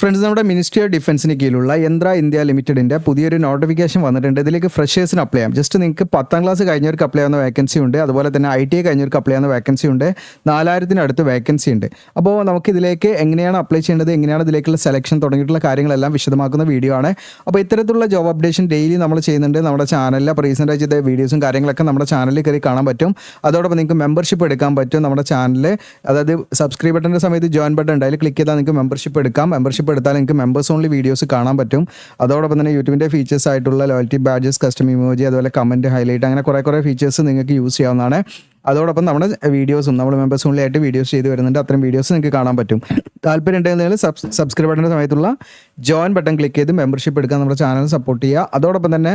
Friends നമ്മുടെ ministry of ഡിഫൻസിന് കീഴിലുള്ള യന്ത്ര ഇന്ത്യ ലിമിറ്റഡിന്റെ പുതിയൊരു നോട്ടിഫിക്കേഷൻ വന്നിട്ടുണ്ട്. ഇതിലേക്ക് ഫ്രഷേഴ്സിന് അപ്ലൈ ചെയ്യാം. ജസ്റ്റ് നിങ്ങൾക്ക് പത്താം ക്ലാസ് കഴിഞ്ഞവർക്ക് അപ്ലൈ ചെയ്യുന്ന വേക്കൻസി ഉണ്ട്. അതുപോലെ തന്നെ ഐ ടി ഐ കഴിഞ്ഞവർക്ക് അപ്ലൈ ചെയ്യുന്ന വേക്കൻസി ഉണ്ട്. നാലായിരത്തിനടുത്ത് വേക്കൻസി ഉണ്ട്. അപ്പോൾ നമുക്ക് ഇതിലേക്ക് എങ്ങനെയാണ് അപ്ലൈ ചെയ്യേണ്ടത് എങ്ങനെയാണ് ഇതിലേക്കുള്ള സെലക്ഷൻ തുടങ്ങിയിട്ടുള്ള കാര്യങ്ങളെല്ലാം വിശദമാക്കുന്ന വീഡിയോ ആണ്. അപ്പോൾ ഇത്തരത്തിലുള്ള ജോബ് അപ്ഡേഷൻ ഡെയിലി നമ്മൾ ചെയ്യുന്നുണ്ട്. നമ്മുടെ ചാനലിൽ അപ്പോൾ റീസെന്റ് ആയി ചെയ്ത വീഡിയോസും കാര്യങ്ങളൊക്കെ നമ്മുടെ ചാനലിൽ കയറി കാണാൻ പറ്റും. അതോടൊപ്പം നിങ്ങൾക്ക് മെമ്പർഷിപ്പ് എടുക്കാൻ പറ്റും നമ്മുടെ ചാനലിൽ അതായത് സബ്സ്ക്രൈബ് ബട്ടന്റെ സമയത്ത് ജോയിൻ ബട്ടൺ ഉണ്ട് അതിൽ ക്ലിക്ക് ചെയ്താൽ നിങ്ങൾക്ക് മെമ്പർഷിപ്പ് എടുക്കാം. മെമ്പർഷിപ്പ് എടുത്താൽ നിങ്ങൾക്ക് മെമ്പേഴ്സ് ഓൺലി വീഡിയോസ് കാണാൻ പറ്റും. അതോടൊപ്പം തന്നെ യൂട്യൂബിന്റെ ഫീച്ചേഴ്സ് ആയിട്ടുള്ള ലോയൽറ്റി ബാഡ്ജസ് കസ്റ്റം ഇമോജി അതുപോലെ കമന്റ് ഹൈലൈറ്റ് അങ്ങനെ കുറേ കുറേ ഫീച്ചേഴ്സ് നിങ്ങൾക്ക് യൂസ് ചെയ്യാവുന്നതാണ്. അതോടൊപ്പം നമ്മുടെ വീഡിയോസും നമ്മൾ മെമ്പേഴ്സ് ഓൺലി ആയിട്ട് വീഡിയോസ് ചെയ്ത് വരുന്നുണ്ട്. അത്രയും വീഡിയോസ് നിങ്ങൾക്ക് കാണാൻ പറ്റും. താല്പര്യം ഉണ്ടെങ്കിൽ സബ് സബ്സ്ക്രൈബ് ബട്ടന്റെ സമയത്തുള്ള ജോയിൻ ബട്ടൺ ക്ലിക്ക് ചെയ്ത് മെമ്പർഷിപ്പ് എടുക്കാൻ നമ്മുടെ ചാനൽ സപ്പോർട്ട് ചെയ്യുക. അതോടൊപ്പം തന്നെ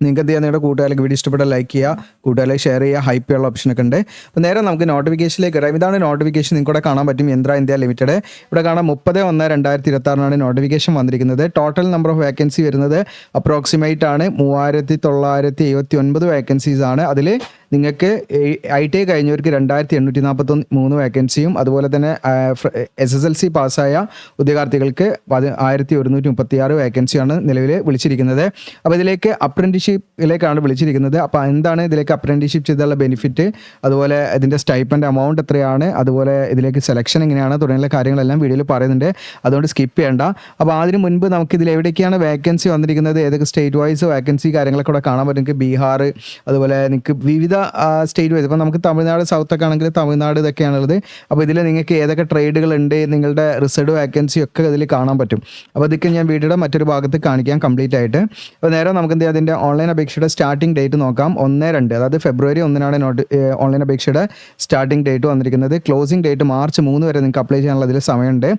നിങ്ങൾക്ക് എന്ത് ചെയ്യാം? നിങ്ങളുടെ കൂട്ടുകാർക്ക് വീഡിയോ ഇഷ്ടപ്പെട്ട ലൈക്ക് ചെയ്യുക കൂട്ടുകാരെ ഷെയർ ചെയ്യുക ഹൈപ്പ് ഓപ്ഷൻ ഒക്കെ ഉണ്ട്. അപ്പോൾ നേരെ നമുക്ക് നോട്ടിഫിക്കേഷനിലേക്ക് വരാം. ഇതാണ് നോട്ടിഫിക്കേഷൻ നിങ്ങൾക്ക് ഇവിടെ കാണാൻ പറ്റും യന്ത്ര ഇന്ത്യ ലിമിറ്റഡ് ഇവിടെ കാണാം മുപ്പത് ഒന്ന് രണ്ടായിരത്തി ഇരുപത്തി ആറിനാണ് നോട്ടിഫിക്കേഷൻ വന്നിരിക്കുന്നത്. ടോട്ടൽ നമ്പർ ഓഫ് വേക്കൻസി വരുന്നത് അപ്രോക്സിമേറ്റ് ആണ്. മൂവായിരത്തി തൊള്ളായിരത്തി എഴുപത്തി ഒൻപത് വേക്കൻസീസ് ആണ്. അതിൽ നിങ്ങൾക്ക് ഐ ടി ഐ കഴിഞ്ഞവർക്ക് രണ്ടായിരത്തി എണ്ണൂറ്റി നാൽപ്പത്തി മൂന്ന് വേക്കൻസിയും അതുപോലെ തന്നെ എസ് എസ് എൽ സി പാസ്സായ ഉദ്യോഗാർത്ഥികൾക്ക് ആയിരത്തി ഒരുന്നൂറ്റി മുപ്പത്തി ആറ് വേക്കൻസിയാണ് നിലവിൽ വിളിച്ചിരിക്കുന്നത്. അപ്പോൾ ഇതിലേക്ക് അപ്രന്റിഷിപ്പിലേക്കാണ് വിളിച്ചിരിക്കുന്നത്. അപ്പോൾ എന്താണ് ഇതിലേക്ക് അപ്രന്റിഷിപ്പ് ചെയ്തുള്ള ബെനിഫിറ്റ് അതുപോലെ ഇതിന്റെ സ്റ്റൈപ്പന്റെ എമൗണ്ട് എത്രയാണ്? അതുപോലെ ഇതിലേക്ക് സെലക്ഷൻ എങ്ങനെയാണ്? തുടങ്ങിയുള്ള കാര്യങ്ങളെല്ലാം വീഡിയോയിൽ പറയുന്നുണ്ട്. അതുകൊണ്ട് സ്കിപ്പ് ചെയ്യേണ്ട. അപ്പോൾ അതിന് മുൻപ് നമുക്ക് ഇതിൽ എവിടെയൊക്കെയാണ് വേക്കൻസി വന്നിരിക്കുന്നത്? ഏതൊക്കെ സ്റ്റേറ്റ് വൈസ് വേക്കൻസി കാര്യങ്ങളൊക്കെ കൂടെ കാണാൻ പറ്റും. നിങ്ങൾക്ക് ബീഹാർ അതുപോലെ നിങ്ങൾക്ക് വിവിധ സ്റ്റേറ്റ് വൈസ് അപ്പോൾ നമുക്ക് തമിഴ്നാട് സൗത്ത് ഒക്കെ ആണെങ്കിൽ തമിഴ്നാട് ഇതൊക്കെയാണുള്ളത് അപ്പോൾ ഇതിൽ നിങ്ങൾക്ക് ഏതൊക്കെ ട്രേഡുകൾ ഉണ്ട് നിങ്ങളുടെ റിസർവ് വാക്കൻസി ഒക്കെ ഇതിൽ കാണാൻ പറ്റും. അപ്പോൾ ഇതൊക്കെ ഞാൻ വീഡിയോയുടെ മറ്റൊരു ഭാഗത്ത് കാണിക്കാം കംപ്ലീറ്റ് ആയിട്ട്. അപ്പോൾ നേരെ നമുക്ക് എന്ത് അതിന്റെ ഓൺലൈൻ അപേക്ഷയുടെ സ്റ്റാർട്ടിംഗ് ഡേറ്റ് നോക്കാം. ഒന്ന് രണ്ട്. അതായത് ഫെബ്രുവരി ഒന്നിനാണ് ഓൺലൈൻ അപേക്ഷയുടെ സ്റ്റാർട്ടിംഗ് ഡേറ്റ് വന്നിരിക്കുന്നത്. ക്ലോസിംഗ് ഡേറ്റ് മാർച്ച് മൂന്ന് വരെ നിങ്ങൾക്ക് അപ്ലൈ ചെയ്യാനുള്ള അതിൽ സമയമുണ്ട്.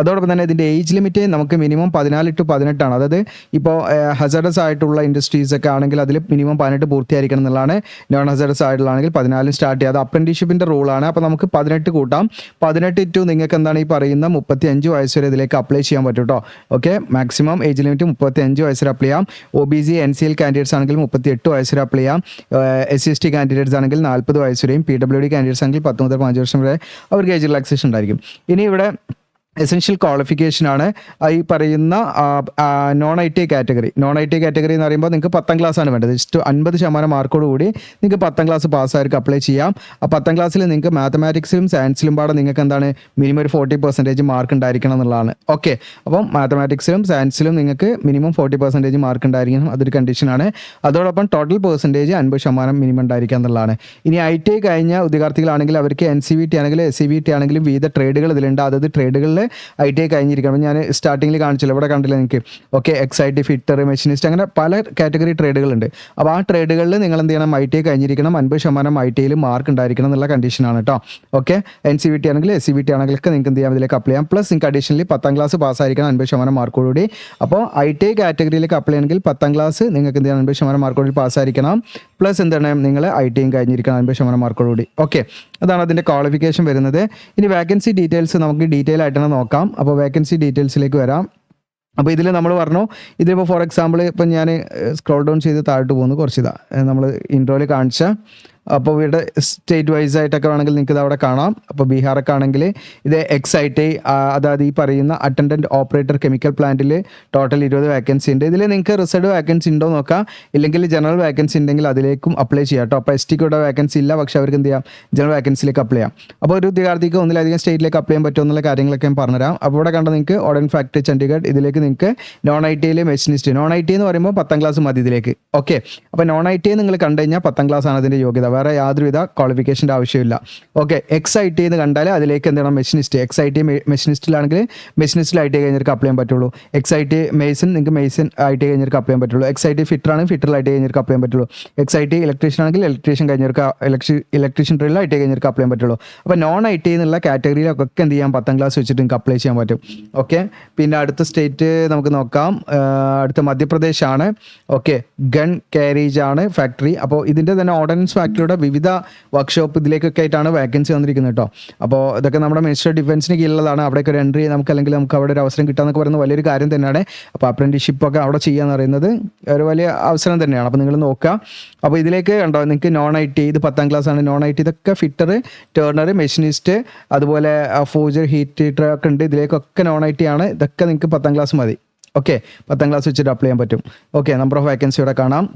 അതോടൊപ്പം തന്നെ ഇതിന്റെ ഏജ് ലിമിറ്റ് നമുക്ക് മിനിമം പതിനാല് ടു പതിനെട്ടാണ് അതായത് ഇപ്പോൾ ഹസഡസ് ആയിട്ടുള്ള ഇൻഡസ്ട്രീസ് ഒക്കെ ആണെങ്കിൽ അതിൽ മിനിമം പതിനെട്ട് പൂർത്തിയായിരിക്കണം എന്നുള്ളതാണ് നോൺ ഹസഡസ് ആയിട്ടുള്ളതാണെങ്കിൽ പതിനാലും സ്റ്റാർട്ട് ചെയ്യാം. അത് അപ്രന്റീഷിപ്പിന്റെ റൂളാണ് അപ്പോൾ നമുക്ക് പതിനെട്ട് കൂട്ടാം. പതിനെട്ട് ടു നിങ്ങൾക്ക് എന്താണ് ഈ പറയുന്ന മുപ്പത്തി അഞ്ച് വയസ്സ് വരെ ഇതിലേക്ക് അപ്ലൈ ചെയ്യാൻ പറ്റും കേട്ടോ ഓക്കെ മാക്സിമം ഏജ് ലിമിറ്റ് മുപ്പത്തി അഞ്ച് വയസ്സ് വരെ അപ്ലൈ ചെയ്യാം. O B C N C L candidates ആണെങ്കിൽ മുപ്പത്തി എട്ട് വയസ്സ് വരെ അപ്ലൈ ചെയ്യാം. S C S T candidates ആണെങ്കിൽ നാൽപ്പത് വയസ്സ് വരെയും. പി ഡബ്ല്യു ഡി കാൻഡിഡേറ്റ്സ് ആണെങ്കിൽ പത്ത് മുതൽ പതിനഞ്ച് വർഷം വരെ അവർക്ക് ഏജ് റിലാക്സേഷൻ ഉണ്ടായിരിക്കും. ഇനി ഇവിടെ എസെൻഷ്യൽ ക്വാളിഫിക്കേഷൻ ആണ് ഈ പറയുന്ന non I T category non I T category എന്ന് പറയുമ്പോൾ നിങ്ങൾക്ക് പത്താം ക്ലാസ് ആണ് വേണ്ടത്. ജസ്റ്റ് അൻപത് ശതമാനം മാർക്കോട് കൂടി നിങ്ങൾക്ക് പത്താം ക്ലാസ് പാസ്സായവർക്ക് അപ്ലൈ ചെയ്യാം. ആ പത്താം ക്ലാസ്സിൽ നിങ്ങൾക്ക് മാത്തമാറ്റിക്സിലും സയൻസിലും പാടെ നിങ്ങൾക്ക് എന്താണ് മിനിമം ഒരു ഫോർട്ടി പെർസെന്റേജ് മാർക്ക് ഉണ്ടായിരിക്കണം എന്നുള്ളതാണ്. ഓക്കെ അപ്പം മാത്തമാറ്റിക്സിലും സയൻസിലും നിങ്ങൾക്ക് മിനിമം ഫോർട്ടി പെർസെന്റേജ് മാർക്ക് ഉണ്ടായിരിക്കണം. അതൊരു കണ്ടീഷനാണ് അതോടൊപ്പം ടോട്ടൽ പെർസെന്റേജ് അൻപത് ശതമാനം മിനിമം ഉണ്ടായിരിക്കുക എന്നുള്ളതാണ്. ഇനി ഐ ടി ഐ കഴിഞ്ഞ ഉദ്യോഗാർത്ഥികളാണെങ്കിൽ അവർക്ക് എൻ സി വി ടി ആണെങ്കിലും എസ് സി വി ടി ആണെങ്കിലും വിവിധ ട്രേഡുകൾ ഇതിലുണ്ട്. അതായത് ട്രേഡുകളിൽ ഐ ടി ഐ കഴിഞ്ഞിരിക്കണം ഞാൻ സ്റ്റാർട്ടിങ്ങിൽ കാണിച്ചില്ല. ഇവിടെ കണ്ടില്ല നിങ്ങൾക്ക് okay ex I T fitter machinist അങ്ങനെ പല കാറ്റഗറി ട്രേഡുകളുണ്ട് അപ്പോൾ ആ ട്രേഡുകളിൽ നിങ്ങൾ എന്ത് ചെയ്യണം? ഐ ടി ഐ കഴിഞ്ഞിരിക്കണം. അൻപത് ശതമാനം ഐ ടി ഐയിൽ മാർക്ക് ഉണ്ടായിരിക്കണം എന്നുള്ള കണ്ടീഷനാണ് കേട്ടോ okay N C V T ആണെങ്കിൽ എസ് സി വി ടി ആണെങ്കിലൊക്കെ നിങ്ങൾക്ക് എന്ത് ചെയ്യാം? ഇതിലേക്ക് അപ്ലൈ ചെയ്യാം. പ്ലസ് നിങ്ങൾക്ക് അഡീഷണലി പത്താം ക്ലാസ് പാസ്സായിരിക്കണം അൻപത് ശതമാനം മാർക്കോടുകൂടി അപ്പോൾ ഐ ടി ഐ കാറ്റഗറിയിലേക്ക് അപ്ലൈ ചെയ്യണമെങ്കിൽ പത്താം ക്ലാസ് നിങ്ങൾക്ക് എന്ത് ചെയ്യണം? അൻപത് ശതമാനം മാർക്കോടുകൂടി പാസ്സായിരിക്കണം. പ്ലസ് എന്താണ്? നിങ്ങൾ ഐ ടി ഐ കഴിഞ്ഞിരിക്കണം. അൻപത് ശതമാനം മാർക്കോടുകൂടി ഓക്കെ അതാണ് അതിന്റെ ക്വാളിഫിക്കേഷൻ വരുന്നത്. ഇനി വാക്കൻസി ഡീറ്റെയിൽസ് നമുക്ക് ഡീറ്റെയിൽ ആയിട്ടാണ് നോക്കാം. അപ്പോൾ വേക്കൻസി ഡീറ്റെയിൽസിലേക്ക് വരാം. അപ്പോൾ ഇതിൽ നമ്മൾ പറഞ്ഞു ഇതിലിപ്പോൾ ഫോർ എക്സാമ്പിൾ ഇപ്പം ഞാൻ സ്ക്രോൾ ഡൗൺ ചെയ്ത് താഴോട്ട് പോകുന്നു. കുറച്ച് ഇതാ നമ്മൾ ഇൻട്രോയിൽ കാണിച്ച അപ്പോൾ ഇവിടെ സ്റ്റേറ്റ് വൈസ് ആയിട്ടൊക്കെ വേണമെങ്കിൽ നിങ്ങൾക്ക് ഇത് അവിടെ കാണാം. അപ്പോൾ ബീഹാറൊക്കെ ആണെങ്കിൽ ഇത് എക്സ് ഐ ടി അതായത് ഈ പറയുന്ന അറ്റൻഡന്റ് ഓപ്പറേറ്റർ കെമിക്കൽ പ്ലാന്റിൽ ടോട്ടൽ ഇരുപത് വേക്കൻസി ഉണ്ട്. ഇതിൽ നിങ്ങൾക്ക് റിസർവ് വേക്കൻസി ഉണ്ടോ നോക്കാം. ഇല്ലെങ്കിൽ ജനറൽ വേക്കൻസി ഉണ്ടെങ്കിൽ അതിലേക്കും അപ്ലൈ ചെയ്യാം കേട്ടോ. അപ്പോൾ എസ് ടിക്ക് ഇവിടെ വേക്കൻസി ഇല്ല. പക്ഷേ അവർക്ക് എന്ത് ചെയ്യാം? ജനറൽ വേക്കൻസിയിലേക്ക് അപ്ലൈ ചെയ്യാം. അപ്പോൾ ഒരു വിദ്യാർത്ഥിക്ക് ഒന്നിലധികം സ്റ്റേറ്റിലേക്ക് അപ്ലൈ ചെയ്യാൻ പറ്റുമോ എന്നുള്ള കാര്യങ്ങളൊക്കെ ഞാൻ പറഞ്ഞുതരാം. അപ്പോൾ ഇവിടെ കണ്ട നിങ്ങൾക്ക് ഓഡൻ ഫാക്ടറി ചണ്ഡീഗഡ് ഇതിലേക്ക് നിങ്ങൾക്ക് നോൺ ഐ ടിയിലെ മെഷീനിസ്റ്റ് നോൺ ഐ ടി എന്ന് പറയുമ്പോൾ പത്താം ക്ലാസ് മതി ഇതിലേക്ക്. ഓക്കെ അപ്പോൾ നോൺ ഐ ടി നിങ്ങൾ കണ്ടു കഴിഞ്ഞാൽ പത്താം ക്ലാസ് ആണ് അതിന്റെ യോഗ്യത. വേറെ യാതൊരുവിധ ക്വാളിഫിക്കേഷന്റെ ആവശ്യമില്ല ഓക്കെ എക്സ് ഐ ടി എന്ന് കണ്ടാൽ അതിലേക്ക് എന്താണ് മെഷീനിസ്റ്റ് എക്സ് ഐ ടി മെഷീനിസ്റ്റിലാണെങ്കിൽ മെഷീനിസ്റ്റിൽ ഐ ടി കഴിഞ്ഞവർക്ക് അപ്ലൈ ചെയ്യാൻ പറ്റുള്ളൂ എക്സ് ഐ ടി മെയ്സൺ നിങ്ങൾക്ക് മെയ്സൺ ഐ ടി കഴിഞ്ഞവർക്ക് അപ്ലൈ ചെയ്യാൻ പറ്റുള്ളൂ എക്സ് ഐ ടി ഫിറ്റർ ആണെങ്കിൽ ഫിറ്ററിൽ ഐ ടി കഴിഞ്ഞവർക്ക് അപ്ലൈ ചെയ്യാൻ പറ്റുള്ളൂ എക്സ് ഐ ടി ഇലക്ട്രീഷ്യൻ ആണെങ്കിൽ ഇലക്ട്രീഷ്യൻ കഴിഞ്ഞവർക്ക് ഇലക്ട്രി ഇലക്ട്രീഷ്യൻ ട്രെയിനിൽ ഐ ടി കഴിഞ്ഞവർക്ക് അപ്ലൈ ചെയ്യാൻ പറ്റുള്ളൂ അപ്പോൾ നോൺ ഐ ടി എന്നുള്ള കാറ്റഗറിയിലൊക്കെ എന്ത് ചെയ്യാം പത്താം ക്ലാസ് വെച്ചിട്ട് നിങ്ങൾക്ക് അപ്ലൈ ചെയ്യാൻ പറ്റും ഓക്കെ പിന്നെ അടുത്ത സ്റ്റേറ്റ് നമുക്ക് നോക്കാം അടുത്ത മധ്യപ്രദേശാണ് ഓക്കെ ഗൺ കാരേജ് ആണ് ഫാക്ടറി അപ്പോൾ ഇതിന്റെ തന്നെ ഓർഡനൻസ് ഫാക്ടറിയുടെ വേക്കൻസിയുടെ വിവിധ വർക്ക്ഷോപ്പ് ഇതിലേക്കൊക്കെ ആയിട്ടാണ് വേക്കൻസി വന്നിരിക്കുന്നത് കേട്ടോ അപ്പോൾ ഇതൊക്കെ നമ്മുടെ മിനിസ്റ്റർ ഡിഫൻസിന് കീഴിലുള്ളതാണ്. അവിടേക്ക് ഒരു എൻട്രി നമുക്ക് അല്ലെങ്കിൽ നമുക്ക് അവിടെ ഒരു അവസരം കിട്ടാന്നൊക്കെ പറയുന്നത് വലിയൊരു കാര്യം തന്നെയാണ്. അപ്പോൾ അപ്രന്റീഷിപ്പ് ഒക്കെ അവിടെ ചെയ്യാന്ന് പറയുന്നത് ഒരു വലിയ അവസരം തന്നെയാണ്. അപ്പോൾ നിങ്ങൾ നോക്കുക. അപ്പോൾ ഇതിലേക്ക് ഉണ്ടോ നിങ്ങൾക്ക് നോൺ ഐ ടി ഇത് പത്താം ക്ലാസ് ആണ്. നോൺ ഐ ടി ഇതൊക്കെ ഫിറ്റർ ടേണർ മെഷീനിസ്റ്റ് അതുപോലെ ഫോജർ ഹീറ്റ് ഒക്കെ ഉണ്ട്. ഇതിലേക്കൊക്കെ നോൺ ഐ ടി ആണ്. ഇതൊക്കെ നിങ്ങൾക്ക് പത്താം ക്ലാസ് മതി. ഓക്കെ പത്താം ക്ലാസ് വെച്ചിട്ട് അപ്ലൈ ചെയ്യാൻ പറ്റും. ഓക്കെ നമ്പർ ഓഫ് വേക്കൻസി ഇവിടെ കാണാം.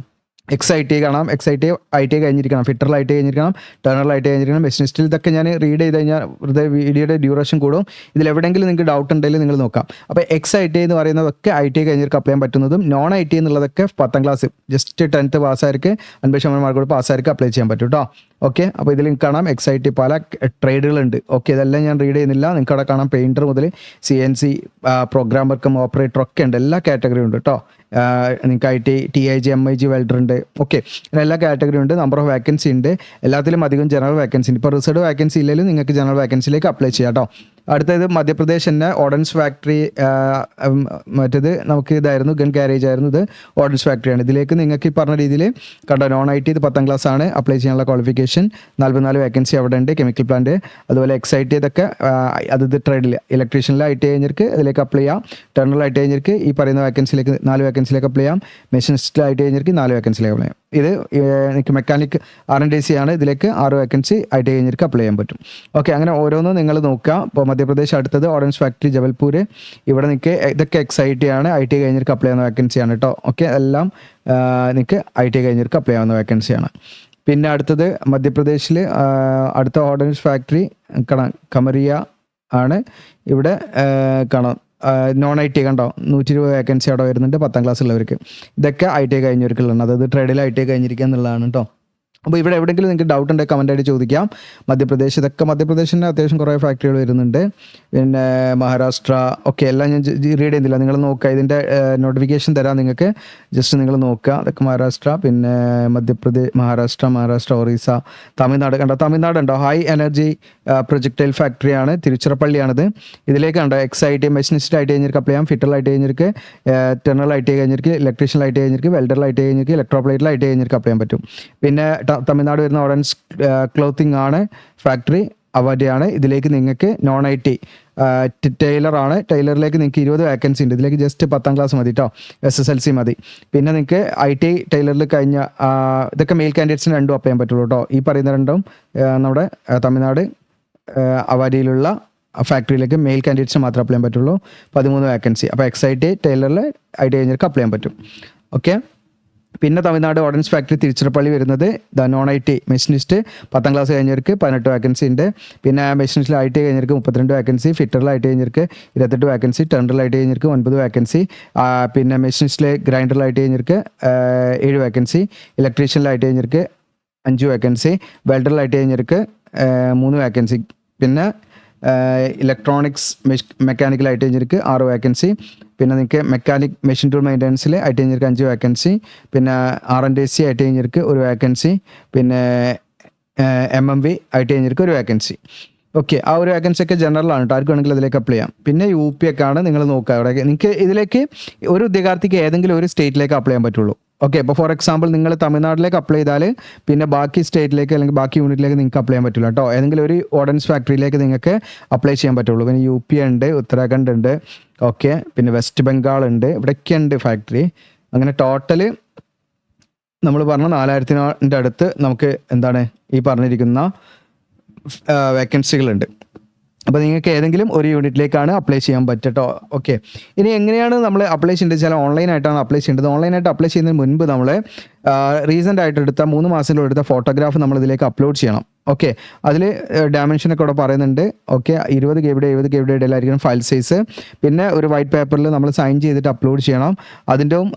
എക്സ് ഐ ടി കാണാം ex I T I T കഴിഞ്ഞിരിക്കണം ഫിറ്ററിൽ ഐ ടി കഴിഞ്ഞിരിക്കണം. ടേണറിൽ ഐ ടി കഴിഞ്ഞിരിക്കണം മെഷീനിസ്റ്റിൽ ഇതൊക്കെ ഞാൻ റീഡ് ചെയ്ത് കഴിഞ്ഞാൽ വെറുതെ വീഡിയോയുടെ ഡ്യൂറേഷൻ കൂടും. ഇതിൽ എവിടെയെങ്കിലും നിങ്ങൾക്ക് ഡൗട്ട് ഉണ്ടെങ്കിൽ നിങ്ങൾ നോക്കാം. അപ്പോൾ എക്സ് ഐ ടി എന്ന് പറയുന്നതൊക്കെ ഐ ടി കഴിഞ്ഞിട്ട് അപ്ലൈ ചെയ്യാൻ പറ്റുന്നതും നോൺ ഐ ടി എന്നുള്ളതൊക്കെ പത്താം ക്ലാസ് ജസ്റ്റ് ടെൻത്ത് പാസ്സായിരിക്കും അൻപത് ശതമാനം മാർക്ക് കൂടി പാസ്സായിരിക്കും അപ്ലൈ ചെയ്യാൻ പറ്റും കേട്ടോ ഓക്കെ അപ്പോൾ ഇതിൽ നിങ്ങൾക്ക് കാണാം എക്സ് ഐ ടി പല ട്രേഡുകളുണ്ട് ഓക്കെ ഇതെല്ലാം ഞാൻ റീഡ് ചെയ്യുന്നില്ല. നിങ്ങൾക്ക് അവിടെ കാണാം പെയിന്റർ മുതൽ സി എൻ സി പ്രോഗ്രാമർക്കും ഓപ്പറേറ്റർ ഒക്കെ ഉണ്ട്. എല്ലാ കാറ്റഗറിയും ഉണ്ട് കേട്ടോ നിങ്ങൾക്ക് I T T I G M I G welder ഉണ്ട്. ഓക്കെ. എല്ലാ കാറ്റഗറി ഉണ്ട്. നമ്പർ ഓഫ് വാക്കൻസി ഉണ്ട്. എല്ലാത്തിലും അധികം ജനറൽ വാക്കൻസി ഉണ്ട്. ഇപ്പോൾ റിസർവ് വാക്കൻസി ഇല്ലെങ്കിലും നിങ്ങൾക്ക് ജനറൽ വാക്കൻസിയിലേക്ക് അപ്ലൈ ചെയ്യാം കേട്ടോ അടുത്തത് മധ്യപ്രദേശ് തന്നെ ഓർഡൻസ് ഫാക്ടറി മറ്റേത് നമുക്ക് ഇതായിരുന്നു ഗൺ ഗാരേജ് ആയിരുന്നു ഇത്. ഓർഡൻസ് ഫാക്ടറിയാണ് ഇതിലേക്ക് നിങ്ങൾക്ക് ഈ പറഞ്ഞ രീതിയിൽ കണ്ട നോൺ ഐ ടി ഇത് പത്താം ക്ലാസ് ആണ്. അപ്ലൈ ചെയ്യാനുള്ള ക്വാളിഫിക്കേഷൻ നാൽപ്പത്തിനാല് വേക്കൻസി അവിടെ ഉണ്ട് കെമിക്കൽ പ്ലാന്റ് അതുപോലെ എക്സ് ഐ ടി ഇതൊക്കെ അത് ട്രേഡിൽ ഇലക്ട്രീഷ്യനിലെ ഐ ടി കഴിഞ്ഞിട്ട് ഇതിലേക്ക് അപ്ലൈ ചെയ്യാം. ടെർണൽ ഐ ടി കഴിഞ്ഞിട്ട് ഈ പറയുന്ന വേക്കൻസിയിലേക്ക് നാല് വേക്കൻസിയിലേക്ക് അപ്ലൈ ചെയ്യാം. മെഷീനിസ്റ്റിൽ ഐ ടി കഴിഞ്ഞിട്ട് നാല് വേക്കൻസിയിലേക്ക് അപ്ലൈ ചെയ്യാം. ഇത് എനിക്ക് mechanic R N D C ആണ്. ഇതിലേക്ക് ആറ് വേക്കൻസി ഐ ടി കഴിഞ്ഞിട്ട് അപ്ലൈ ചെയ്യാൻ പറ്റും. ഓക്കെ അങ്ങനെ ഓരോന്നും നിങ്ങൾ നോക്കുക. ഇപ്പോൾ മധ്യപ്രദേശ് അടുത്തത് ഓറഞ്ച് ഫാക്ടറി ജബൽപൂർ ഇവിടെ നിങ്ങൾക്ക് ഇതൊക്കെ എക്സ് ഐ ടി ആണ്. ഐ ടി കഴിഞ്ഞിട്ട് അപ്ലൈ ചെയ്യുന്ന വേക്കൻസിയാണ് കേട്ടോ ഓക്കെ എല്ലാം നിങ്ങൾക്ക് ഐ ടി കഴിഞ്ഞിട്ട് അപ്ലൈ ചെയ്യാവുന്ന വേക്കൻസിയാണ് പിന്നെ അടുത്തത് മധ്യപ്രദേശിൽ അടുത്ത ഓർഡൻസ് ഫാക്ടറി കമറിയ ആണ്. ഇവിടെ കാണാം. നോൺ ഐ ടി കണ്ടോ? നൂറ്റി ഇരുപത് വേക്കൻസി അവിടെ വരുന്നുണ്ട് പത്താം ക്ലാസ് ഉള്ളവർക്ക്. ഇതൊക്കെ ഐ ടി ഐ കഴിഞ്ഞവർക്കുള്ളതാണ്. അതായത് ട്രേഡിൽ ഐ ടി ഐ കഴിഞ്ഞിരിക്കുക എന്നുള്ളതാണ് കേട്ടോ അപ്പോൾ ഇവിടെ എവിടെയെങ്കിലും നിങ്ങൾക്ക് ഡൗട്ട് ഉണ്ടെങ്കിൽ കമന്റ് ആയിട്ട് ചോദിക്കാം. മധ്യപ്രദേശ് ഇതൊക്കെ മധ്യപ്രദേശിന്റെ അത്യാവശ്യം കുറേ ഫാക്ടറികൾ വരുന്നുണ്ട്. പിന്നെ മഹാരാഷ്ട്ര ഒക്കെ എല്ലാം ഞാൻ റീഡ് ചെയ്യുന്നില്ല നിങ്ങൾ നോക്കുക. ഇതിന്റെ നോട്ടിഫിക്കേഷൻ തരാം നിങ്ങൾക്ക്. ജസ്റ്റ് നിങ്ങൾ നോക്കുക. അതൊക്കെ മഹാരാഷ്ട്ര പിന്നെ മധ്യപ്രദേശ് മഹാരാഷ്ട്ര മഹാരാഷ്ട്ര ഒറീസ തമിഴ്നാട്. കണ്ടോ? തമിഴ്നാട് ഉണ്ടോ? ഹൈ എനർജി പ്രൊജക്ടൈൽ ഫാക്ടറിയാണ് തിരുച്ചിറപ്പള്ളിയാണിത്. ഇതിലേക്ക് കണ്ടോ? Ex I T machinist I T കഴിഞ്ഞിട്ട് അപ്ലൈ ചെയ്യാം. ഫിറ്റർ ഐ ടി കഴിഞ്ഞിട്ട് ടെർണൽ ആയിട്ട് കഴിഞ്ഞിട്ട് ഇലക്ട്രീഷ്യൻ ഐ ടി കഴിഞ്ഞിട്ട് വെൽഡർ ഐ ടി കഴിഞ്ഞിട്ട് ഇലക്ട്രോപ്ലേറ്റിൽ ഐ ടി കഴിഞ്ഞിട്ട് അപ്ലൈ ചെയ്യാൻ പറ്റും. പിന്നെ തമിഴ്നാട് വരുന്ന ഓർഡൻസ് ക്ലോത്തിങ് ആണ് ഫാക്ടറി അവരുടെയാണ് ഇതിലേക്ക് നിങ്ങൾക്ക് നോൺ ഐ ടി ടൈലർ ആണ്. ടൈലറിലേക്ക് നിങ്ങൾക്ക് ഇരുപത് വേക്കൻസി ഉണ്ട്. ഇതിലേക്ക് ജസ്റ്റ് പത്താം ക്ലാസ് മതി കേട്ടോ എസ് എസ് എൽ സി മതി. പിന്നെ നിങ്ങൾക്ക് ഐ ടി ടൈലറിൽ കഴിഞ്ഞ ഇതൊക്കെ മെയിൽ കാൻഡിഡേറ്റ്സിന് രണ്ടും അപ്ലൈ ചെയ്യാൻ പറ്റുള്ളൂ കേട്ടോ ഈ പറയുന്ന രണ്ടും നമ്മുടെ തമിഴ്നാട് അവാരിയിലുള്ള ഫാക്ടറിയിലേക്ക് മെയിൽ കാൻഡിഡേറ്റ്സ് മാത്രമേ അപ്ലൈ ചെയ്യാൻ പറ്റുള്ളൂ. പതിമൂന്ന് വേക്കൻസി അപ്പോൾ എക്സ് ഐ ടി ടൈലറിൽ ഐ ടി കഴിഞ്ഞവർക്ക് അപ്ലൈ ചെയ്യാൻ പറ്റും. ഓക്കെ പിന്നെ തമിഴ്നാട് ഓർഡൻസ് ഫാക്ടറി തിരുച്ചിറപ്പള്ളി വരുന്നത്. The non I T machinist പത്താം ക്ലാസ് കഴിഞ്ഞവർക്ക് പതിനെട്ട് വേക്കൻസി ഉണ്ട്. പിന്നെ മെഷീനിസ്റ്റിൽ ഐ ടി കഴിഞ്ഞവർക്ക് മുപ്പത്തിരണ്ട് വേക്കൻസി ഫിറ്ററിൽ ഐ ടി കഴിഞ്ഞവർക്ക് ഇരുപത്തെട്ട് വേക്കൻസി ടെൻഡറിൽ ഐ ടി കഴിഞ്ഞവർക്ക് ഒൻപത് വേക്കൻസി പിന്നെ മെഷീനിസ്റ്റിലെ ഗ്രൈൻഡറിൽ ഐ കഴിഞ്ഞവർക്ക് ഏഴ് വേക്കൻസി ഇലക്ട്രീഷ്യനിൽ ഐ കഴിഞ്ഞവർക്ക് അഞ്ച് വേക്കൻസി വെൽഡറിൽ ഐ കഴിഞ്ഞവർക്ക് മൂന്ന് വേക്കൻസി പിന്നെ ഇലക്ട്രോണിക്സ് മെക്കാനിക്കൽ ഐ ടി എഞ്ചിനിക്ക് ആറ് വേക്കൻസി പിന്നെ നിങ്ങൾക്ക് മെക്കാനിക് മെഷീൻ ടൂൾ മെയിന്റനൻസിൽ ഐ ടി എഞ്ചിനീയർക്ക് അഞ്ച് വേക്കൻസി പിന്നെ R N D C I T എഞ്ചിനീയർക്ക് ഒരു വേക്കൻസി പിന്നെ M M V I T എഞ്ചിനീയർക്ക് ഒരു വേക്കൻസി ഓക്കെ ആ ഒരു വേക്കൻസി ഒക്കെ ജനറൽ ആണ് ആർക്ക് വേണമെങ്കിൽ അതിലേക്ക് അപ്ലൈ ചെയ്യാം. പിന്നെ യു പി ഒക്കെ ആണ് നിങ്ങൾ നോക്കുക. അവിടെ നിങ്ങൾക്ക് ഇതിലേക്ക് ഒരു ഉദ്യോഗാർത്ഥിക്ക് ഏതെങ്കിലും ഒരു സ്റ്റേറ്റിലേക്ക് അപ്ലൈ ചെയ്യാൻ പറ്റുള്ളൂ. ഓക്കെ ഇപ്പോൾ ഫോർ എക്സാമ്പിൾ നിങ്ങൾ തമിഴ്നാട്ടിലേക്ക് അപ്ലൈ ചെയ്താൽ പിന്നെ ബാക്കി സ്റ്റേറ്റിലേക്ക് അല്ലെങ്കിൽ ബാക്കി യൂണിറ്റിലേക്ക് നിങ്ങൾക്ക് അപ്ലൈ ചെയ്യാൻ പറ്റില്ല കേട്ടോ ഏതെങ്കിലും ഒരു ഓർഡൻസ് ഫാക്ടറിയിലേക്ക് നിങ്ങൾക്ക് അപ്ലൈ ചെയ്യാൻ പറ്റുള്ളൂ. പിന്നെ യു പി ഉണ്ട് ഉത്തരാഖണ്ഡ് ഉണ്ട് ഓക്കെ പിന്നെ വെസ്റ്റ് ബംഗാൾ ഉണ്ട് ഇവിടെയൊക്കെ ഉണ്ട് ഫാക്ടറി അങ്ങനെ ടോട്ടൽ നമ്മൾ പറഞ്ഞ നാലായിരത്തിന്റെ അടുത്ത് നമുക്ക് എന്താണ് ഈ പറഞ്ഞിരിക്കുന്ന വേക്കൻസികളുണ്ട് അപ്പോൾ നിങ്ങൾക്ക് ഏതെങ്കിലും ഒരു യൂണിറ്റിലേക്കാണ് അപ്ലൈ ചെയ്യാൻ പറ്റട്ടോ? ഓക്കെ ഇനി എങ്ങനെയാണ് നമ്മൾ അപ്ലൈ ചെയ്യേണ്ടത്? വെച്ചാൽ ഓൺലൈനായിട്ടാണ് അപ്ലൈ ചെയ്യേണ്ടത്. ഓൺലൈനായിട്ട് അപ്ലൈ ചെയ്യുന്നതിന് മുൻപ് നമ്മൾ റീസെന്റ് ആയിട്ട് എടുത്ത മൂന്ന് മാസത്തിലുള്ള എടുത്ത ഫോട്ടോഗ്രാഫ് നമ്മൾ ഇതിലേക്ക് അപ്ലോഡ് ചെയ്യണം ഓക്കെ അതിൽ ഡയമെൻഷനൊക്കെ ഇവിടെ പറയുന്നുണ്ട്. ഓക്കെ ഇരുപത് കെ ബിയുടെ എഴുപത് കെ ബിയുടെ ഇടയിലായിരിക്കണം ഫയൽ സൈസ് പിന്നെ ഒരു വൈറ്റ് പേപ്പറിൽ നമ്മൾ സൈൻ ചെയ്തിട്ട് അപ്ലോഡ് ചെയ്യണം. അതിന്റെയും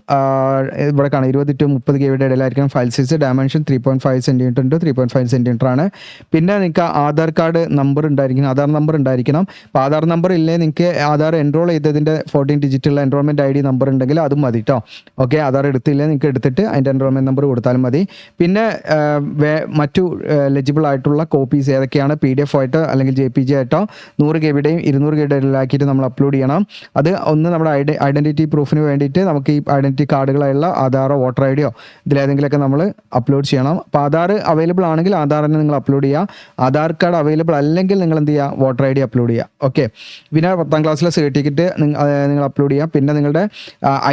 ഇവിടെ കാണാം ഇരുപത് ടു മുപ്പത് കെ ബിയുടെ ഇടയിലായിരിക്കണം file size dimension three point five centimetre to three point five centimetre ആണ്. പിന്നെ നിങ്ങൾക്ക് ആധാർ കാർഡ് നമ്പർ ഉണ്ടായിരിക്കണം. ആധാർ നമ്പർ ഉണ്ടായിരിക്കണം. അപ്പോൾ ആധാർ നമ്പർ ഇല്ലേ നിങ്ങൾക്ക് ആധാർ എൻറോൾ ചെയ്തതിന്റെ ഫോർട്ടീൻ ഡിജിറ്റുള്ള എൻറോൾമെന്റ് ഐ ഡി നമ്പർ ഉണ്ടെങ്കിൽ അതും മതി കേട്ടോ ഓക്കെ ആധാർ എടുത്തില്ലേ നിങ്ങൾക്ക് എടുത്തിട്ട് അതിന്റെ എൻറോൾമെന്റ് എൻറോൾമെന്റ് നമ്പർ കൊടുത്താലും മതി. പിന്നെ മറ്റു എലിജിബിൾ ആയിട്ടുള്ള കോപ്പീസ് ഏതൊക്കെയാണ്? പി ഡി എഫ് ആയിട്ടോ അല്ലെങ്കിൽ ജെ പി ജി ആയിട്ടോ നൂറ് കെ ബിയുടെയും ഇരുന്നൂറ് കെ ആക്കിയിട്ട് നമ്മൾ അപ്ലോഡ് ചെയ്യണം. അത് ഒന്ന് നമ്മുടെ ഐഡ ഐഡന്റിറ്റി പ്രൂഫിന് വേണ്ടിയിട്ട് നമുക്ക് ഈ ഐഡന്റിറ്റി കാർഡുകളായുള്ള ആധാറോ വോട്ടർ ഐ ഡിയോ ഇതിലേതെങ്കിലുമൊക്കെ നമ്മൾ അപ്ലോഡ് ചെയ്യണം. അപ്പോൾ ആധാർ അവൈലബിൾ ആണെങ്കിൽ ആധാർ തന്നെ നിങ്ങൾ അപ്ലോഡ് ചെയ്യുക. ആധാർ കാർഡ് അവൈലബിൾ അല്ലെങ്കിൽ നിങ്ങൾ എന്ത് ചെയ്യുക? വോട്ടർ ഐ ഡി അപ്ലോഡ് ചെയ്യുക. ഓക്കെ പിന്നെ പത്താം ക്ലാസ്സിലെ സർട്ടിഫിക്കറ്റ് നിങ്ങൾ അപ്ലോഡ് ചെയ്യുക. പിന്നെ നിങ്ങളുടെ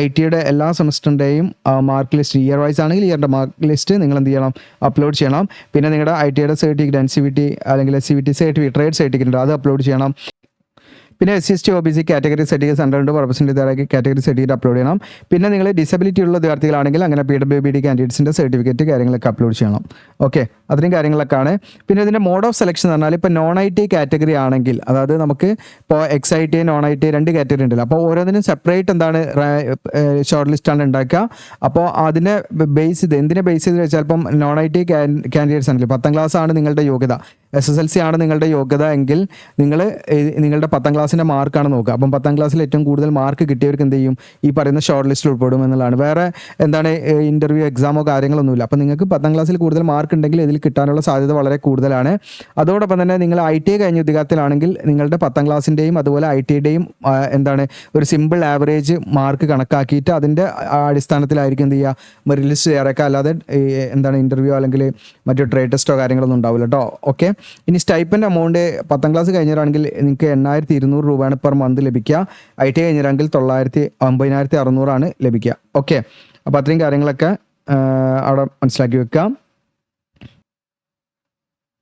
ഐ ടിയുടെ എല്ലാ സെമസ്റ്ററിന്റെയും മാർക്ക് ലിസ്റ്റ് ഇയർ വൈസ് ആണെങ്കിൽ ഇയറിന്റെ മാർക്ക് ലിസ്റ്റ് നിങ്ങൾ എന്ത് ചെയ്യണം? അപ്ലോഡ് ചെയ്യണം. പിന്നെ നിങ്ങളുടെ ഐ ടിയുടെ certificate N C V T അല്ലെങ്കിൽ S C V T certificate trade certificate അത് അപ്ലോഡ് ചെയ്യണം. പിന്നെ S C S T O B C category certificate central പർപ്പസിന്റെ ഇതാക്കി കാറ്റഗറി സർട്ടിഫിക്കറ്റ് അപ്ലോഡ് ചെയ്യണം. പിന്നെ നിങ്ങൾ ഡിസബിലിറ്റി ഉള്ള വിദ്യാർത്ഥികളാണെങ്കിൽ അങ്ങനെ പി ഡബ്ല്യു ബി ഡി കാൻഡിഡേറ്റ്സിന്റെ സർട്ടിഫിക്കറ്റ് കാര്യങ്ങളൊക്കെ അപ്ലോഡ് ചെയ്യണം. ഓക്കെ അത്രയും കാര്യങ്ങളൊക്കെയാണ്. പിന്നെ ഇതിന്റെ മോഡ് ഓഫ് സെലക്ഷൻ എന്ന് പറഞ്ഞാൽ ഇപ്പോൾ നോൺ ഐ ടി കാറ്റഗറി ആണെങ്കിൽ അതായത് നമുക്ക് ഇപ്പോൾ ex I T non I T രണ്ട് കാറ്റഗറി ഉണ്ടല്ലോ. അപ്പോൾ ഓരോന്നിനും സെപ്പറേറ്റ് എന്താണ് ഷോർട്ട് ലിസ്റ്റാണ് ഉണ്ടാക്കുക. അപ്പോൾ അതിനെ ബേസ് ചെയ്ത് എന്തിനെ ബേസ് ചെയ്ത് വെച്ചാൽ ഇപ്പം നോൺ ഐ ടി കാൻഡിഡേറ്റ്സ് ആണെങ്കിൽ പത്താം ക്ലാസ് ആണ് നിങ്ങളുടെ യോഗ്യത. എസ് എസ് എൽ സി ആണ് നിങ്ങളുടെ യോഗ്യത എങ്കിൽ നിങ്ങൾ നിങ്ങളുടെ പത്താം ക്ലാസ്സിന്റെ മാർക്കാണ് നോക്കുക. അപ്പം പത്താം ക്ലാസ്സിൽ ഏറ്റവും കൂടുതൽ മാർക്ക് കിട്ടിയവർക്ക് എന്ത് ചെയ്യും? ഈ പറയുന്ന ഷോർട്ട് ലിസ്റ്റിൽ ഉൾപ്പെടും എന്നുള്ളതാണ്. വേറെ എന്താണ് ഇന്റർവ്യൂ എക്സാമോ കാര്യങ്ങളൊന്നുമില്ല. അപ്പം നിങ്ങൾക്ക് പത്താം ക്ലാസ്സിൽ കൂടുതൽ മാർക്ക് ഉണ്ടെങ്കിൽ ഇതിൽ കിട്ടാനുള്ള സാധ്യത വളരെ കൂടുതലാണ്. അതോടൊപ്പം തന്നെ നിങ്ങൾ ഐ ടി ഐ കഴിഞ്ഞ ഉദ്യോഗത്തിലാണെങ്കിൽ നിങ്ങളുടെ പത്താം ക്ലാസ്സിന്റെയും അതുപോലെ ഐ ടി ഐയുടെയും എന്താണ് ഒരു സിമ്പിൾ ആവറേജ് മാർക്ക് കണക്കാക്കിയിട്ട് അതിന്റെ അടിസ്ഥാനത്തിലായിരിക്കും എന്ത് ചെയ്യുക? മെറിറ്റ് ലിസ്റ്റ് തയ്യാറാക്കുക അല്ലാതെ എന്താണ് ഇന്റർവ്യൂ അല്ലെങ്കിൽ മറ്റു ട്രേഡ് ടെസ്റ്റോ കാര്യങ്ങളൊന്നും ഉണ്ടാവില്ല കേട്ടോ ഓക്കെ ഇനി സ്റ്റൈപ്പന്റെ എമൗണ്ട് പത്താം ക്ലാസ് കഴിഞ്ഞവരാണെങ്കിൽ നിങ്ങൾക്ക് എണ്ണായിരത്തി ഇരുന്നൂറ് രൂപയാണ് പെർ മന്ത് ലഭിക്കുക. ഐ ടി കഴിഞ്ഞവരാണെങ്കിൽ തൊള്ളായിരത്തി ഒമ്പതിനായിരത്തി അറുന്നൂറാണ് ലഭിക്കുക. ഓക്കെ അപ്പോൾ അത്രയും കാര്യങ്ങളൊക്കെ അവിടെ മനസ്സിലാക്കി വെക്കാം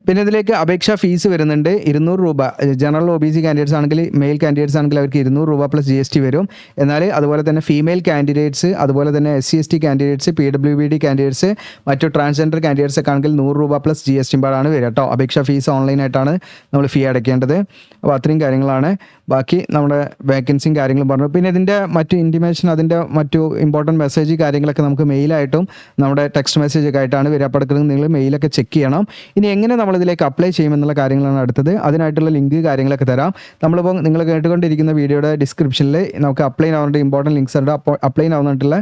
പിന്നെ ഇതിലേക്ക് അപേക്ഷാ ഫീസ് വരുന്നുണ്ട്. ഇരുന്നൂറ് രൂപ. General O B C candidates ആണെങ്കിൽ മെയിൽ കാൻഡിഡേറ്റ്സ് ആണെങ്കിൽ അവർക്ക് ഇരുന്നൂറ് രൂപ പ്ലസ് ജി എസ് ടി വരും. എന്നാൽ അതുപോലെ തന്നെ ഫീമെയിൽ കാൻഡിഡേറ്റ്സ് അതുപോലെ തന്നെ S C S T candidates P W B D candidates മറ്റു ട്രാൻസ്ജെൻഡർ കാൻഡിഡേറ്റ്സ് ഒക്കെ ആണെങ്കിൽ നൂറ് രൂപ പ്ലസ് ജി എസ് ടി പാടാണ് വരിക കേട്ടോ അപേക്ഷാ ഫീസ് ഓൺലൈനായിട്ടാണ് നമ്മൾ ഫീ അടയ്ക്കേണ്ടത്. അപ്പോൾ അത്രയും കാര്യങ്ങളാണ്. ബാക്കി നമ്മുടെ വേക്കൻസിയും കാര്യങ്ങളും പറഞ്ഞു. പിന്നെ ഇതിന്റെ മറ്റു ഇന്റിമേഷൻ അതിന്റെ മറ്റു ഇമ്പോർട്ടന്റ് മെസ്സേജ് കാര്യങ്ങളൊക്കെ നമുക്ക് മെയിലായിട്ടും നമ്മുടെ ടെക്സ്റ്റ് മെസ്സേജ് ഒക്കെ ആയിട്ടാണ് വരാപ്പെടുക്കുന്നത് നിങ്ങൾ മെയിലൊക്കെ ചെക്ക് ചെയ്യണം. ഇനി എങ്ങനെ നമ്മൾ ഇതിലേക്ക് അപ്ലൈ ചെയ്യുമെന്നുള്ള കാര്യങ്ങളാണ് അടുത്തത്. അതിനായിട്ടുള്ള ലിങ്ക് കാര്യങ്ങളൊക്കെ തരാം. നമ്മളിപ്പോൾ നിങ്ങൾ കേട്ടുകൊണ്ടിരിക്കുന്ന വീഡിയോയുടെ ഡിസ്ക്രിപ്ഷനിൽ നമുക്ക് അപ്ലൈ ആവുന്നുണ്ട് ഇമ്പോർട്ടന്റ് ലിങ്ക്സ് ഉണ്ട്. അപ്പോൾ അപ്ലൈ ആവുന്നിട്ടുള്ള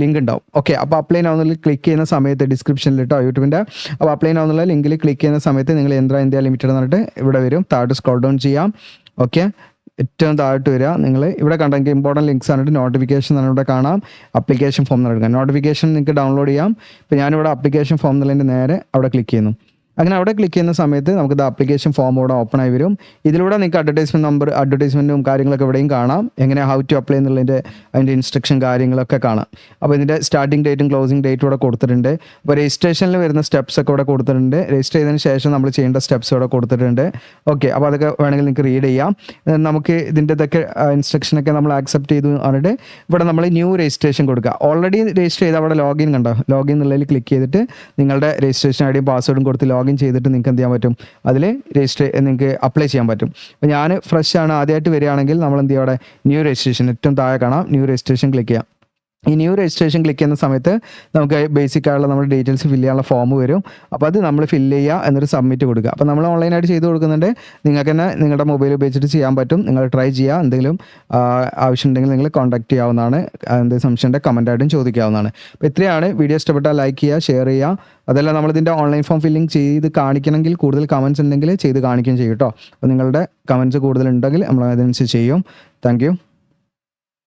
ലിങ്ക് ഉണ്ടാവും. ഓക്കെ അപ്പോൾ അപ്ലൈ ആവുന്നതിൽ ക്ലിക്ക് ചെയ്യുന്ന സമയത്ത് ഡിസ്ക്രിപ്ഷനിൽ കേട്ടോ യൂട്യൂബിന്റെ അപ്പോൾ അപ്ലൈ ആവുന്നുള്ള ലിങ്കിൽ ക്ലിക്ക് ചെയ്യുന്ന സമയത്ത് നിങ്ങൾ യന്ത്ര ഇന്ത്യ ലിമിറ്റഡ് എന്നിട്ട് ഇവിടെ വരും. താഴോട്ട് സ്ക്രോൾ ഡൗൺ ചെയ്യാം. ഓക്കെ ഏറ്റവും താഴോട്ട് വരിക. നിങ്ങൾ ഇവിടെ കണ്ടെങ്കിൽ ഇമ്പോർട്ടന്റ് ലിങ്ക്സ് ആണ്. നോട്ടിഫിക്കേഷൻ തന്നെ ഇവിടെ കാണാം. അപ്ലിക്കേഷൻ ഫോം നൽകാം നോട്ടിഫിക്കേഷൻ നിങ്ങൾക്ക് ഡൗൺലോഡ് ചെയ്യാം. ഇപ്പോൾ ഞാനിവിടെ അപ്ലിക്കേഷൻ ഫോം എന്നുള്ളതിന്റെ നേരെ അവിടെ ക്ലിക്ക് ചെയ്യുന്നു. അങ്ങനെ അവിടെ ക്ലിക്ക് ചെയ്യുന്ന സമയത്ത് നമുക്ക് ആപ്ലിക്കേഷൻ ഫോം ഇവിടെ ഓപ്പൺ ആയി വരും. ഇതിലൂടെ നിങ്ങൾക്ക് അഡ്വർടൈസ്മെന്റ് നമ്പർ അഡ്വർടൈസ്മെന്റും കാര്യങ്ങളൊക്കെ ഇവിടെയും കാണാം. എങ്ങനെ ഹൗ ടു അപ്ലൈ എന്നുള്ളതിന്റെ അതിന്റെ ഇൻസ്ട്രക്ഷൻ കാര്യങ്ങളൊക്കെ കാണാം. അപ്പോൾ ഇതിന്റെ സ്റ്റാർട്ടിംഗ് ഡേറ്റും ക്ലോസിംഗ് ഡേറ്റും ഇവിടെ കൊടുത്തിട്ടുണ്ട്. അപ്പോൾ രജിസ്ട്രേഷനിൽ വരുന്ന സ്റ്റെപ്സ് ഒക്കെ ഇവിടെ കൊടുത്തിട്ടുണ്ട്. രജിസ്റ്റർ ചെയ്തതിന് ശേഷം നമ്മൾ ചെയ്യേണ്ട സ്റ്റെപ്സ് ഇവിടെ കൊടുത്തിട്ടുണ്ട്. ഓക്കെ അപ്പോൾ അതൊക്കെ വേണമെങ്കിൽ നിങ്ങൾക്ക് റീഡ് ചെയ്യാം. നമുക്ക് ഇതിന്റെ ഇതൊക്കെ ഇൻസ്ട്രക്ഷനൊക്കെ നമ്മൾ ആക്സെപ്റ്റ് ചെയ്തു പറഞ്ഞിട്ട് ഇവിടെ നമ്മൾ ന്യൂ രജിസ്ട്രേഷൻ കൊടുക്കുക. ഓൾറെഡി രജിസ്റ്റർ ചെയ്ത് അവിടെ ലോഗിൻ കണ്ടോ? ലോഗിൻ എന്നുള്ളതിൽ ക്ലിക്ക് ചെയ്തിട്ട് നിങ്ങളുടെ രജിസ്ട്രേഷൻ ഐ ഡിയും പാസ്വേഡും കൊടുത്ത് ലോഗിൻ ചെയ്തിട്ട് നിങ്ങൾക്ക് എന്ത് ചെയ്യാൻ പറ്റും? അതിൽ രജിസ്റ്റർ നിങ്ങൾക്ക് അപ്ലൈ ചെയ്യാൻ പറ്റും. അപ്പോൾ ഞാൻ ഫ്രഷ് ആണ്. ആദ്യമായിട്ട് വരികയാണെങ്കിൽ നമ്മൾ എന്ത് ചെയ്യുക അവിടെ? ന്യൂ രജിസ്ട്രേഷൻ ഏറ്റവും താഴെ കാണാം. ന്യൂ രജിസ്ട്രേഷൻ ക്ലിക്ക് ചെയ്യാം. ഈ ന്യൂ രജിസ്ട്രേഷൻ ക്ലിക്ക് ചെയ്യുന്ന സമയത്ത് നമുക്ക് ബേസിക് ആയിട്ടുള്ള നമ്മുടെ ഡീറ്റെയിൽസ് ഫില്ല് ചെയ്യാനുള്ള ഫോം വരും. അപ്പോൾ അത് നമ്മൾ ഫില്ല് ചെയ്യുക എന്നൊരു സബ്മിറ്റ് കൊടുക്കുക. അപ്പോൾ നമ്മൾ ഓൺലൈനായിട്ട് ചെയ്ത് കൊടുക്കുന്നുണ്ട്. നിങ്ങൾക്ക് തന്നെ നിങ്ങളുടെ മൊബൈൽ ഉപയോഗിച്ചിട്ട് ചെയ്യാൻ പറ്റും. നിങ്ങൾ ട്രൈ ചെയ്യുക. എന്തെങ്കിലും ആവശ്യമുണ്ടെങ്കിൽ നിങ്ങൾ കോൺടാക്ട് ചെയ്യാവുന്നതാണ്. എന്തെങ്കിലും സംശയമുണ്ട് കമന്റായിട്ടും ചോദിക്കാവുന്നതാണ്. അപ്പോൾ ഇത്രയാണ്. വീഡിയോ ഇഷ്ടപ്പെട്ടാൽ ലൈക്ക് ചെയ്യുക ഷെയർ ചെയ്യുക. അതല്ല നമ്മളിതിന്റെ ഓൺലൈൻ ഫോം ഫില്ലിംഗ് ചെയ്ത് കാണിക്കണമെങ്കിൽ കൂടുതൽ കമൻസ് ഉണ്ടെങ്കിൽ ചെയ്ത് കാണിക്കുകയും ചെയ്യും കേട്ടോ. അപ്പോൾ നിങ്ങളുടെ കമൻസ് കൂടുതലുണ്ടെങ്കിൽ നമ്മൾ അതനുസരിച്ച് ചെയ്യും. താങ്ക്